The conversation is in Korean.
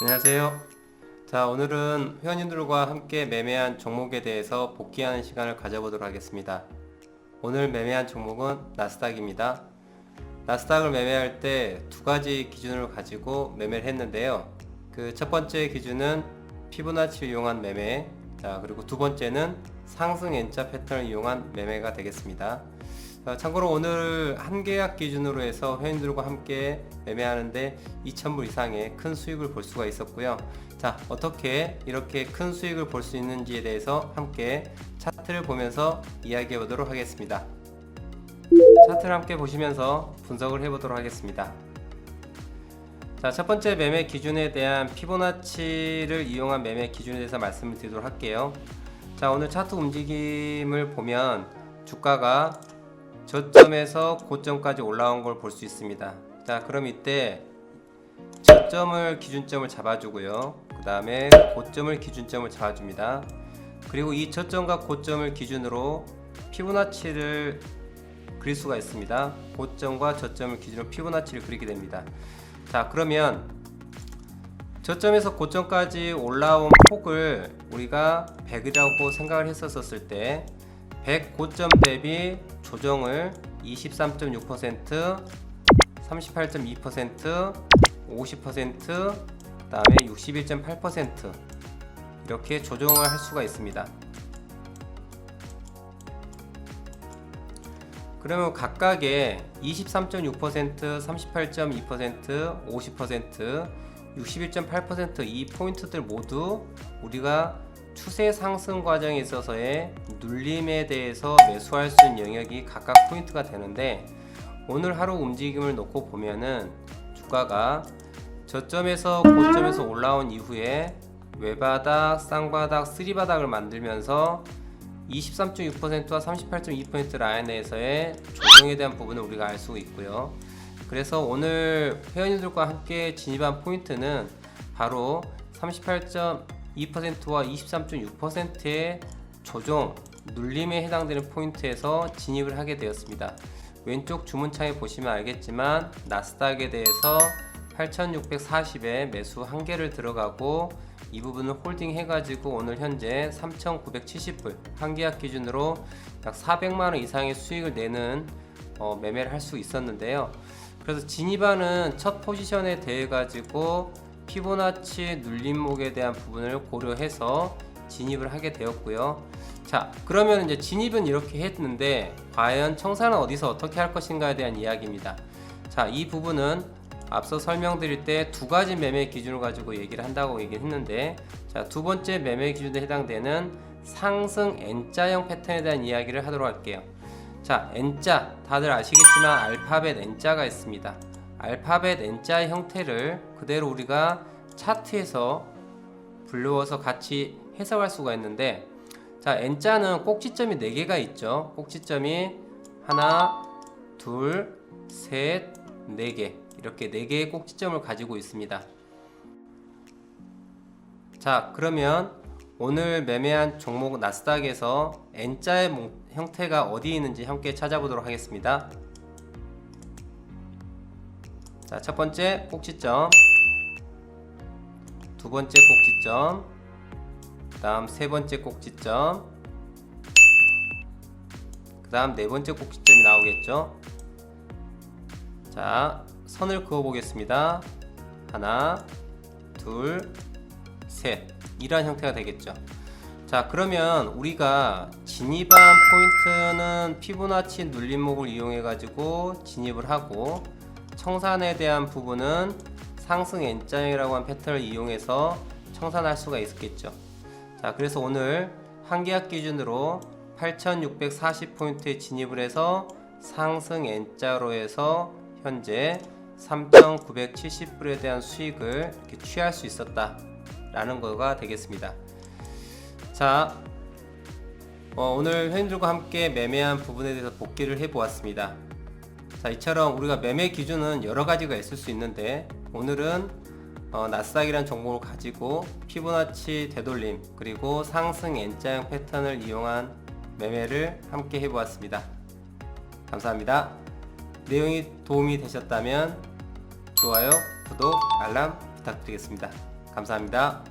안녕하세요. 자, 오늘은 회원님들과 함께 매매한 종목에 대해서 복귀하는 시간을 가져보도록 하겠습니다. 오늘 매매한 종목은 나스닥입니다. 나스닥을 매매할 때 두 가지 기준을 가지고 매매를 했는데요. 그 첫 번째 기준은 피보나치를 이용한 매매, 자, 그리고 두 번째는 상승 N자 패턴을 이용한 매매가 되겠습니다. 어, 참고로 오늘 한 계약 기준으로 해서 회원들과 함께 매매하는데 2,000불 이상의 큰 수익을 볼 수가 있었고요. 자, 어떻게 이렇게 큰 수익을 볼 수 있는지에 대해서 함께 차트를 보면서 이야기해 보도록 하겠습니다. 차트를 함께 보시면서 분석을 해 보도록 하겠습니다. 자, 첫 번째 매매 기준에 대한 피보나치를 이용한 매매 기준에 대해서 말씀을 드리도록 할게요. 자, 오늘 차트 움직임을 보면 주가가 저점에서 고점까지 올라온 걸 볼 수 있습니다. 자, 그럼 이때 저점을 기준점을 잡아주고요. 그 다음에 고점을 기준점을 잡아줍니다. 그리고 이 저점과 고점을 기준으로 피보나치를 그릴 수가 있습니다. 고점과 저점을 기준으로 피보나치를 그리게 됩니다. 자, 그러면 저점에서 고점까지 올라온 폭을 우리가 100이라고 생각을 했었을 때 100 고점 대비 조정을 23.6%, 38.2%, 50%, 그다음에 61.8% 이렇게 조정을 할 수가 있습니다. 그러면 각각의 23.6%, 38.2%, 50%, 61.8%이 포인트들 모두 우리가 추세 상승 과정에 있어서의 눌림에 대해서 매수할 수 있는 영역이 각각 포인트가 되는데 오늘 하루 움직임을 놓고 보면은 주가가 저점에서 고점에서 올라온 이후에 외바닥, 쌍바닥, 쓰리바닥을 만들면서 23.6%와 38.2% 라인에서의 조정에 대한 부분을 우리가 알 수 있고요. 그래서 오늘 회원님들과 함께 진입한 포인트는 바로 38.2%와 23.6%의 조정 눌림에 해당되는 포인트에서 진입을 하게 되었습니다. 왼쪽 주문창에 보시면 알겠지만 나스닥에 대해서 8640에 매수 한 개를 들어가고 이 부분을 홀딩 해가지고 오늘 현재 3970불 한 계약 기준으로 약 400만원 이상의 수익을 내는 어, 매매를 할 수 있었는데요. 그래서 진입하는 첫 포지션에 대해 가지고 피보나치 눌림목에 대한 부분을 고려해서 진입을 하게 되었고요. 자, 그러면 이제 진입은 이렇게 했는데 과연 청산은 어디서 어떻게 할 것인가에 대한 이야기입니다. 자, 이 부분은 앞서 설명드릴 때 두 가지 매매 기준을 가지고 얘기를 한다고 얘기를 했는데 자, 두 번째 매매 기준에 해당되는 상승 N자형 패턴에 대한 이야기를 하도록 할게요. 자, N자 다들 아시겠지만 알파벳 N자가 있습니다. 알파벳 N자의 형태를 그대로 우리가 차트에서 불러와서 같이 해석할 수가 있는데 자, N자는 꼭지점이 4개가 있죠. 꼭지점이 하나, 둘, 셋, 네 개. 이렇게 네 개의 꼭지점을 가지고 있습니다. 자, 그러면 오늘 매매한 종목 나스닥에서 N자의 모- 형태가 어디 있는지 함께 찾아보도록 하겠습니다. 자, 첫 번째 꼭지점, 두 번째 꼭지점, 그다음 세 번째 꼭지점, 그다음 네 번째 꼭지점이 나오겠죠. 자, 선을 그어 보겠습니다. 하나, 둘, 셋. 이러한 형태가 되겠죠. 자, 그러면 우리가 진입한 포인트는 피보나치 눌림목을 이용해 가지고 진입을 하고 청산에 대한 부분은 상승 N자형이라고 한 패턴을 이용해서 청산할 수가 있겠죠. 자, 그래서 오늘 한 계약 기준으로 8640포인트에 진입을 해서 상승 N자로 해서 현재 3970불에 대한 수익을 취할 수 있었다 라는 거가 되겠습니다. 자, 어, 오늘 회원들과 함께 매매한 부분에 대해서 복귀를 해 보았습니다. 자, 이처럼 우리가 매매 기준은 여러 가지가 있을 수 있는데 오늘은 어, 나스닥이라는 종목을 가지고 피보나치 되돌림 그리고 상승 N자형 패턴을 이용한 매매를 함께 해보았습니다. 감사합니다. 내용이 도움이 되셨다면 좋아요, 구독, 알람 부탁드리겠습니다. 감사합니다.